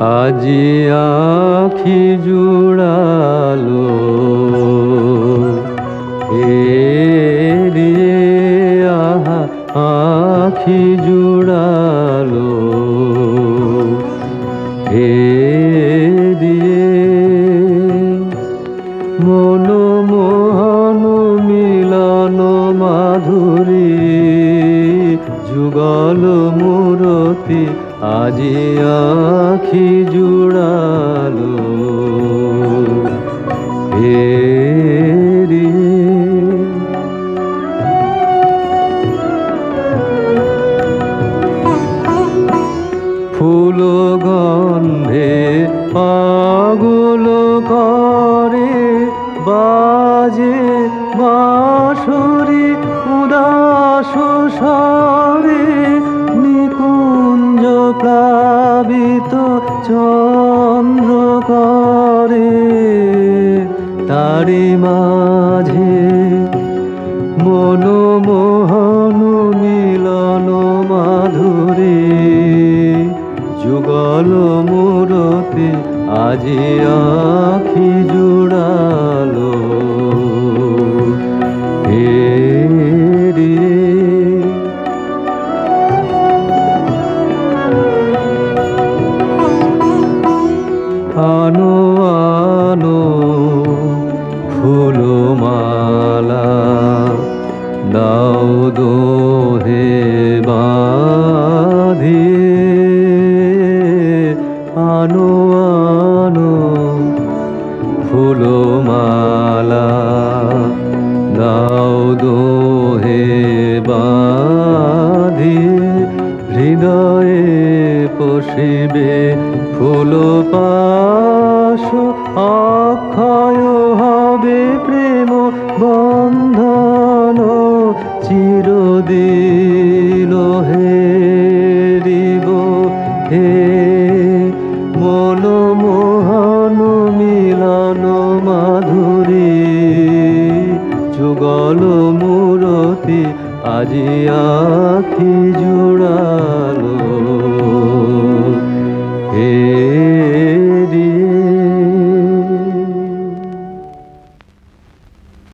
আজি আখি জুড়ালো। রে আহা আখি জুড়ালো। হে দিয়ে মন মূরতি আজি আখি জুড়ালো। ফুল গন্ধে পাগল করে বাজে বাঁশরি উদাস নিকুঞ্জ প্লাবিত চন্দ্র করে তারি মাঝে মনোমোহন মিলন মাধুরী। যুগল মূরতি আজি আনো ফুলমালা দাও দোহে বাঁধিয়ে হৃদয়ে পশিবে ফুল পাশ অক্ষয় হবে প্রেম বন্ধন চিরদিন মাধুরী যুগল মূরতি আজি আখি জু